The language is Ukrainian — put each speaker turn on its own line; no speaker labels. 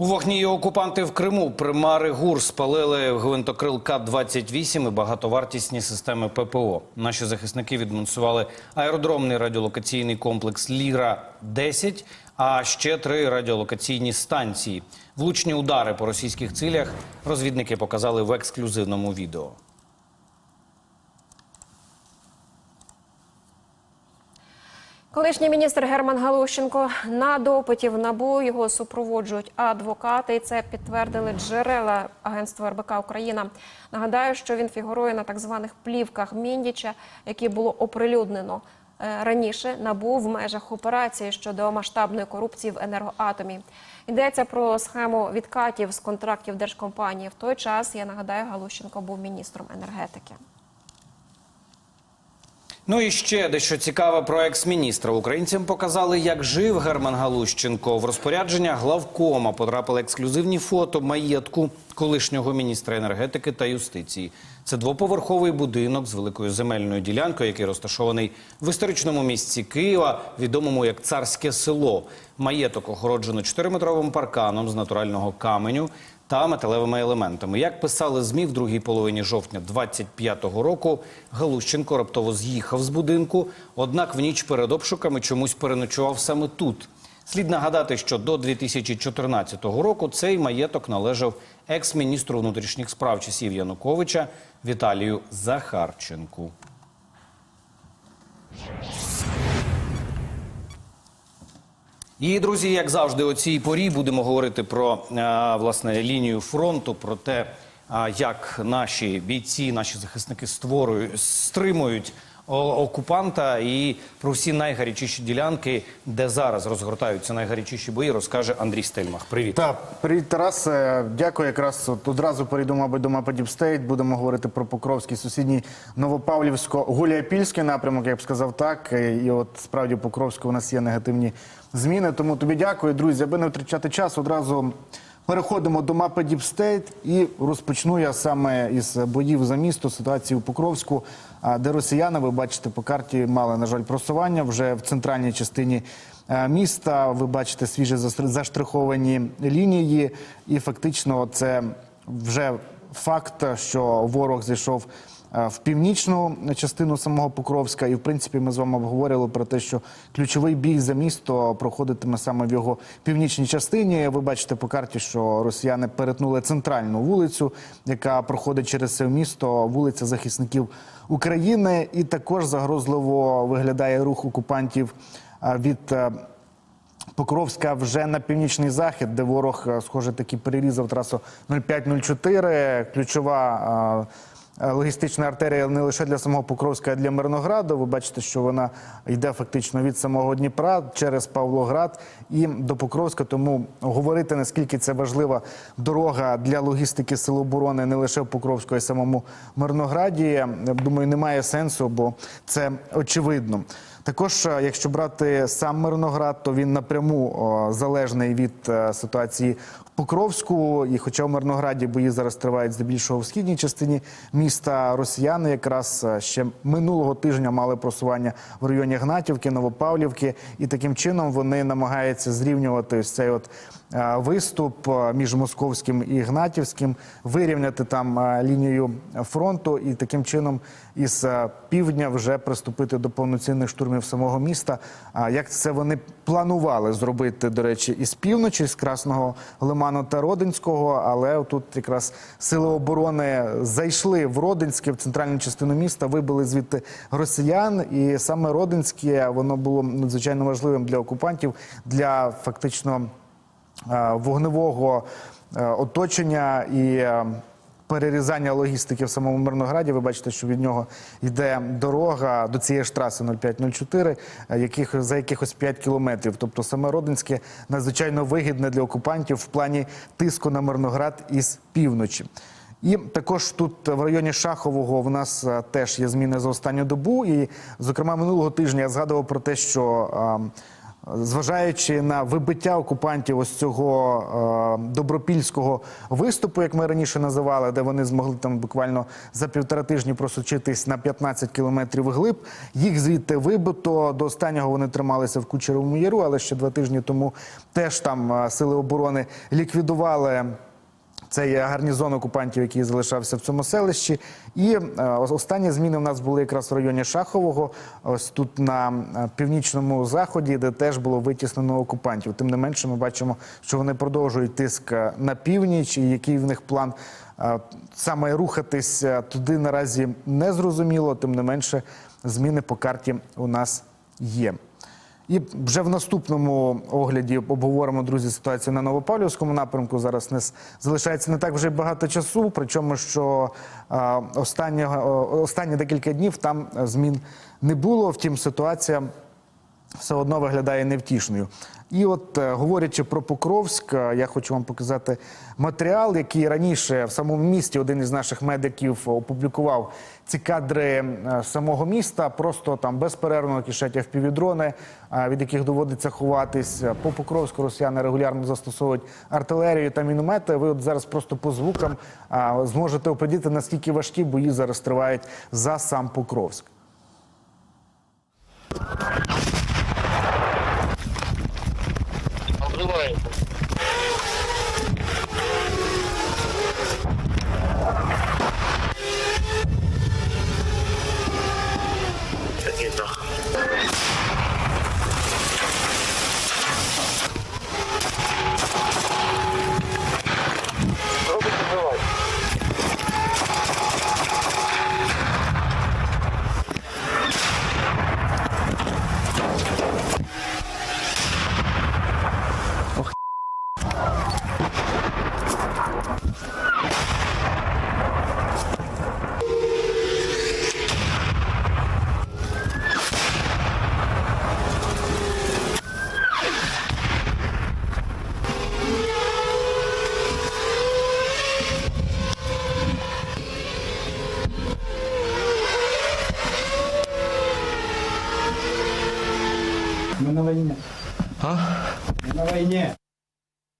У вогні окупанти в Криму примари ГУР спалили гвинтокрил К-28 і багатовартісні системи ППО. Наші захисники відмонсували аеродромний радіолокаційний комплекс Ліра-10, а ще три радіолокаційні станції. Влучні удари по російських цілях розвідники показали в ексклюзивному відео.
Колишній міністр Герман Галущенко на допиті в НАБУ його супроводжують адвокати, і це підтвердили джерела агентства РБК Україна. Нагадаю, що він фігурує на так званих плівках Міндіча, які було оприлюднено е, раніше НАБУ в межах операції щодо масштабної корупції в енергоатомі. Йдеться про схему відкатів з контрактів держкомпанії. В той час я нагадаю, Галущенко був міністром енергетики.
Ну і ще дещо цікаве про екс-міністра. Українцям показали, як жив Герман Галущенко. В розпорядження главкома потрапили ексклюзивні фото маєтку колишнього міністра енергетики та юстиції. Це двоповерховий будинок з великою земельною ділянкою, який розташований в історичному місці Києва, відомому як царське село. Маєток огороджено 4-метровим парканом з натурального каменю та металевими елементами. Як писали ЗМІ в другій половині жовтня 25-го року, Галущенко раптово з'їхав з будинку, однак в ніч перед обшуками чомусь переночував саме тут. Слід нагадати, що до 2014 року цей маєток належав екс-міністру внутрішніх справ часів Януковича Віталію Захарченку. І друзі, як завжди, о цій порі будемо говорити про е, власне лінію фронту, про те, як наші бійці, наші захисники створюють, стримують окупанта, і про всі найгарячіші ділянки, де зараз розгортаються найгарячіші бої, розкаже Андрій Стельмах. Привіт.
Так, привіт, Тарас. Е, Дякую. Якраз от одразу перейду, мабуть, до Діпстейт. Будемо говорити про Покровський, сусідній Новопавлівсько-Гуляйпільський напрямок, я б сказав так. Е, І от справді Покровську у нас є негативні зміни. Тому тобі дякую, друзі. Аби не втрачати час, одразу переходимо до мапи Діпстейт і розпочну я саме із боїв за місто, ситуації у Покровську, де росіяни, ви бачите, по карті мали, на жаль, просування вже в центральній частині е, міста. Ви бачите свіже заштриховані лінії, і фактично це вже факт, що ворог зайшов е, в північну частину самого Покровська. І в принципі ми з вами обговорювали про те, що ключовий бій за місто проходитиме саме в його північній частині. Ви бачите по карті, що росіяни перетнули центральну вулицю, яка проходить через це місто, вулиця захисників України, і також загрозливо виглядає рух окупантів е, від. е, Покровська вже на північний захід, де ворог, е, схоже, таки перерізав трасу 0504. Ключова е, е, логістична артерія не лише для самого Покровська, а для Мирнограду. Ви бачите, що вона йде фактично від самого Дніпра через Павлоград і до Покровська. Тому говорити наскільки це важлива дорога для логістики Сил оборони не лише в Покровську, а й самому Мирнограді. я Думаю, немає сенсу, бо це очевидно. Також, е, якщо брати сам Мирноград, то він напряму залежний від е, ситуації в Покровську. І хоча в Мирнограді бої зараз тривають здебільшого в східній частині міста, росіяни якраз е, ще минулого тижня мали просування в районі Гнатівки, Новопавлівки, і таким чином вони намагаються зрівнювати ось цей от е, виступ е, між московським і гнатівським, вирівняти там лінію фронту і таким чином із півдня вже приступити до повноцінних штурмів самого міста. А як це вони планували зробити, до речі, із півночі, з Красного Лиману та Родинського, але тут якраз сили оборони зайшли в Родинське, в центральну частину міста, вибили звідти росіян, і саме Родинське воно було надзвичайно важливим для окупантів для фактично е, вогневого е, оточення і е, перерізання логістики в самому Мирнограді. Ви бачите, що від нього йде дорога до цієї ж траси 0504, е, яких за якихось 5 кілометрів. Тобто саме Родинське надзвичайно вигідне для окупантів в плані тиску на Мирноград із півночі. І також тут в районі Шахового в нас е, теж є зміни за останню добу. І, зокрема, минулого тижня я згадував про те, що. е, Зважаючи на вибиття окупантів ось цього е, добропільського виступу, як ми раніше називали, де вони змогли там буквально за півтора тижні просочитись на 15 кілометрів глиб, їх звідти вибито. До останнього вони трималися в Кучеровому Яру, але ще два тижні тому теж там е, сили оборони ліквідували. Це є гарнізон окупантів, який залишався в цьому селищі. І е, останні зміни в нас були якраз в районі Шахового, ось тут на е, північному заході, де теж було витіснено окупантів. Тим не менше, ми бачимо, що вони продовжують тиск е, на північ, і який в них план саме рухатись туди наразі не зрозуміло. Тим не менше, зміни по карті у нас є. І вже в наступному огляді обговоримо, друзі, ситуацію на Новопавлівському напрямку. Зараз не залишається не так вже багато часу. Причому, що а, останнього, о, останні декілька днів там е, змін не було. Втім, ситуація все одно виглядає невтішною. І от е, говорячи про Покровськ, е, я хочу вам показати матеріал, який раніше в самому місті один із наших медиків опублікував ці кадри е, самого міста, просто там безперервно кишать впівдрони, від яких доводиться ховатись. По Покровську росіяни регулярно застосовують артилерію та міномети. Ви от зараз просто по звукам зможете опридіти, наскільки важкі бої зараз тривають за сам Покровськ.
Обрывает.
Мы на войне. А? Мы на войне.